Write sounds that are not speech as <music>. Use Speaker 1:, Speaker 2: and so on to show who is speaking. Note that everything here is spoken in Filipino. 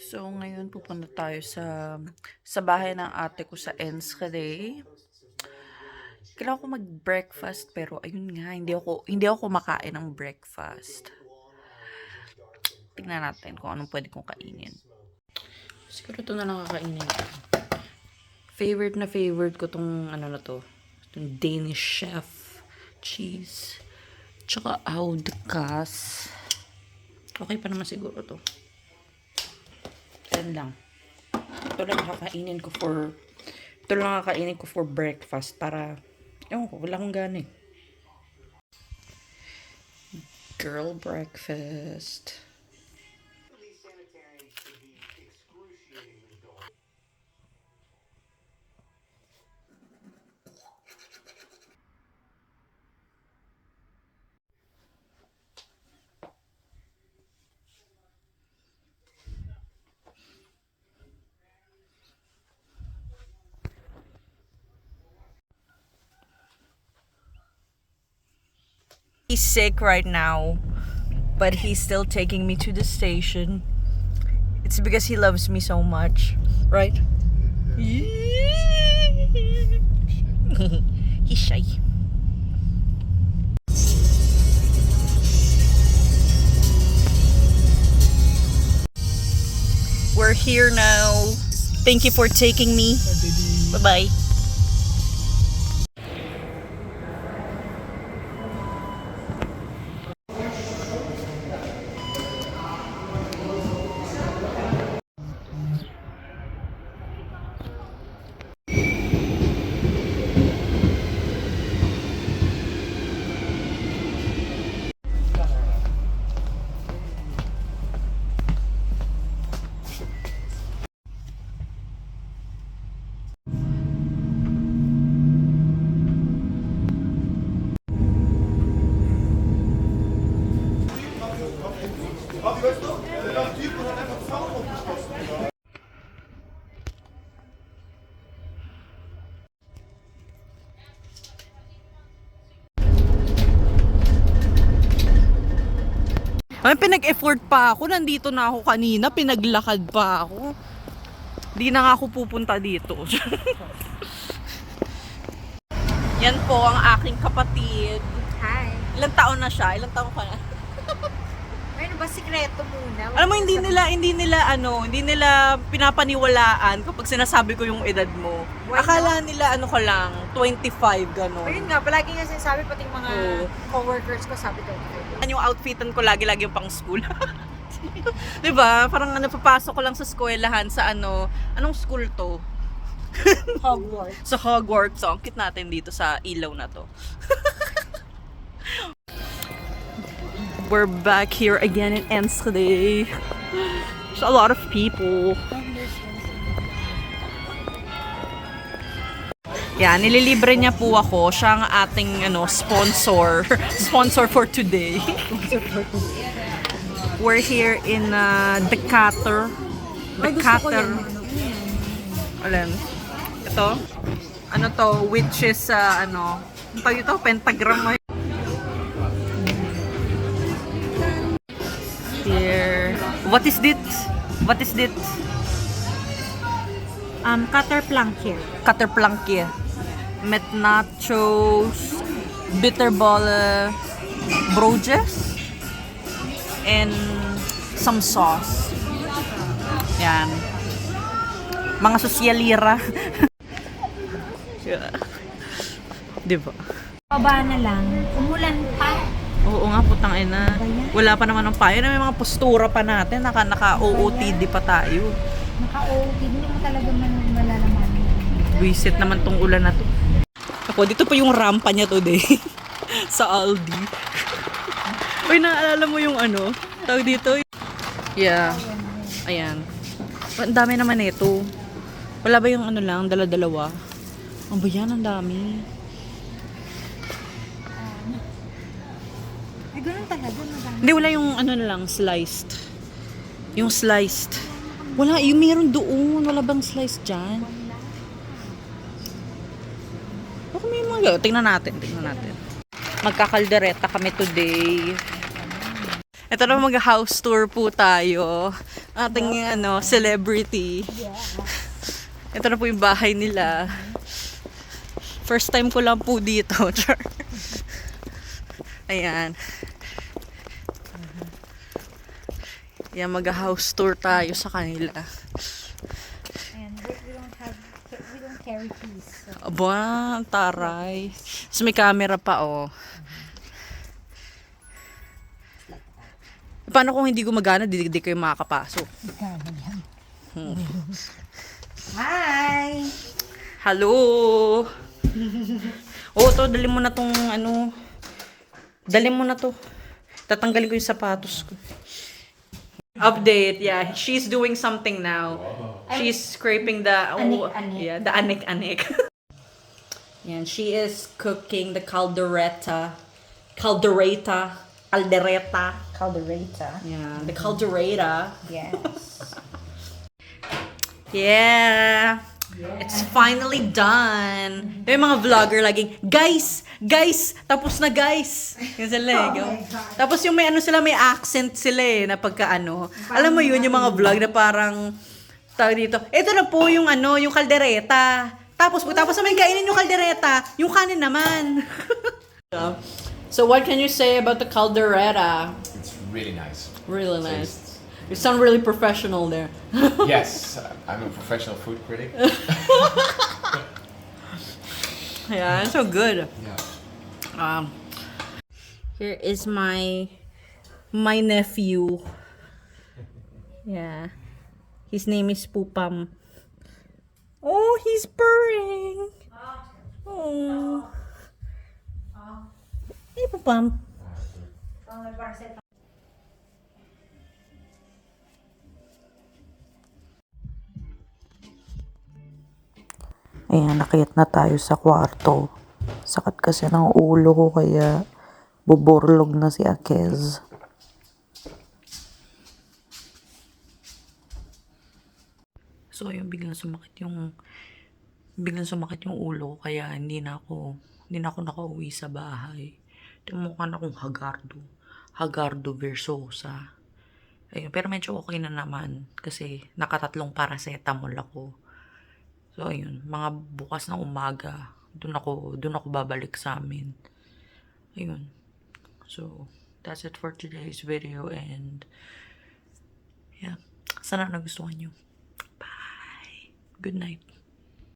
Speaker 1: So, ngayon pupunta tayo sa sa bahay ng ate ko sa Enschede. Kailangan ko mag-breakfast pero ayun nga, hindi ako hindi ako kumakain ng breakfast. Tingnan natin kung anong pwede kong kainin. Siguro ito na lang kakainin. Favorite na favorite ko tong ano na to. Itong Danish chef cheese. Tsaka audkas. Okay pa naman siguro to. Yan lang. Ito lang kakainin ko for ito lang kakainin ko for breakfast para ewan ko, wala akong gana eh. Girl breakfast. He's sick right now, but he's still taking me to the station. It's because he loves me so much, right? <laughs> he's shy. We're here now. Thank you for taking me. Bye bye. Ay, pinag-effort pa ako. Nandito na ako kanina. Pinaglakad pa ako. Di na nga ako pupunta dito. <laughs> Yan po ang aking kapatid.
Speaker 2: Hi.
Speaker 1: Ilang taon na siya? Ilang taon ka na?
Speaker 2: Ano ba sikreto muna?
Speaker 1: Alam mo, hindi nila, hindi nila, ano, hindi nila pinapaniwalaan kapag sinasabi ko yung edad mo.
Speaker 2: Why
Speaker 1: Akala nila, ano ka lang, 25, gano'n.
Speaker 2: Ayun nga, palagi nga sinasabi pati yung mga
Speaker 1: Oo.
Speaker 2: coworkers ko sabi ko.
Speaker 1: Yan yung outfitan ko lagi-lagi yung pang school. <laughs> 'Di ba? Parang ano papasok ko lang sa eskwelahan sa ano, anong school to?
Speaker 2: Hogwarts. <laughs>
Speaker 1: Sa Hogwarts. So, ang cute natin dito sa ilaw na to. <laughs> We're back here again in Enschede. There's a lot of people. Yan, nililibre niya po ako. Siya ang ating ano, sponsor. <laughs> sponsor for today. We're here in uh, Decatur. Decatur. Alin? Ito? Ano to? Which is, uh, ano? Ang tawag ito? Pentagram. What is this? What is this?
Speaker 2: Um, cutter plank here.
Speaker 1: Katterplankie. Met nachos, bitterbolle, broges, and some sauce. Yan. Mga sosyalira. <laughs> yeah. Diba?
Speaker 2: Baba na lang. Umulan pa.
Speaker 1: Oo nga, putang ina. Wala pa naman ng payo. May mga postura pa natin. Naka, naka-OOTD pa tayo.
Speaker 2: Naka-OT. Hindi mo talaga man malalaman.
Speaker 1: Wisit naman tong ulan na to. Ako, dito pa yung rampa niya today. <laughs> sa Aldi. <laughs> Uy, naalala mo yung ano? Tawag dito? Yeah. Ayan. Ang dami naman ito. Wala ba yung ano lang, dala-dalawa? Ang ba yan? Ang dami.
Speaker 2: Madami.
Speaker 1: Hindi, wala yung ano na lang, sliced. Yung sliced. Wala, yung meron doon. Wala bang sliced dyan? Baka may mga, tingnan natin, tingnan natin. Magkakaldereta kami today. Ito na mag-house tour po tayo. Ating ano, celebrity. Ito na po yung bahay nila. First time ko lang po dito. <laughs> Ayan. Yan, mag-house tour tayo sa kanila.
Speaker 2: And we, don't have, we don't carry keys. So,
Speaker 1: Aba, taray. Tapos may camera pa, oh. Paano kung hindi gumagana, di, di kayo makakapasok? <laughs>
Speaker 2: Hi!
Speaker 1: Hello! <laughs> Oo, to, dali mo na tong, ano, dali mo na to. Tatanggalin ko yung sapatos ko. Update, yeah. She's doing something now. She's scraping the, oh,
Speaker 2: Anik-anik.
Speaker 1: yeah, the anik-anik. Yan, <laughs> she is cooking the caldereta. Caldereta. Caldereta.
Speaker 2: Caldereta.
Speaker 1: Yeah, the caldereta.
Speaker 2: Yes. <laughs>
Speaker 1: Yeah. It's finally done. Yung mga vlogger laging, guys, guys, tapos na guys. Yung sila eh.
Speaker 2: Oh.
Speaker 1: Tapos yung may ano sila, may accent sila eh, na pagka ano. Alam mo yun, yung mga vlog na parang, tawag dito, ito na po yung ano, yung kaldereta. Tapos, tapos naman kainin yung kaldereta, yung kanin naman. <laughs> so what can you say about the caldereta?
Speaker 3: It's really nice.
Speaker 1: Really nice. You sound really professional there. <laughs>
Speaker 3: yes, I'm a professional food critic. <laughs>
Speaker 1: Yeah, it's so good.
Speaker 3: Yeah.
Speaker 1: Um, here is my my nephew. Yeah, his name is Pupam. Oh, he's purring. Oh. Hey, Pupam.
Speaker 4: Ayan, nakayat na tayo sa kwarto. Sakat kasi ng ulo ko kaya buburlog na si Akez.
Speaker 1: So, ayun, biglang sumakit yung biglang sumakit yung ulo ko kaya hindi na ako hindi na ako nakauwi sa bahay. Tumukha na akong Hagardo. Hagardo Versosa. Ayun, pero medyo okay na naman kasi nakatatlong paracetamol ako. So, ayun, mga bukas ng umaga, doon ako, doon ako babalik sa amin. Ayun. So, that's it for today's video and yeah, sana nagustuhan nyo. Bye. Good night.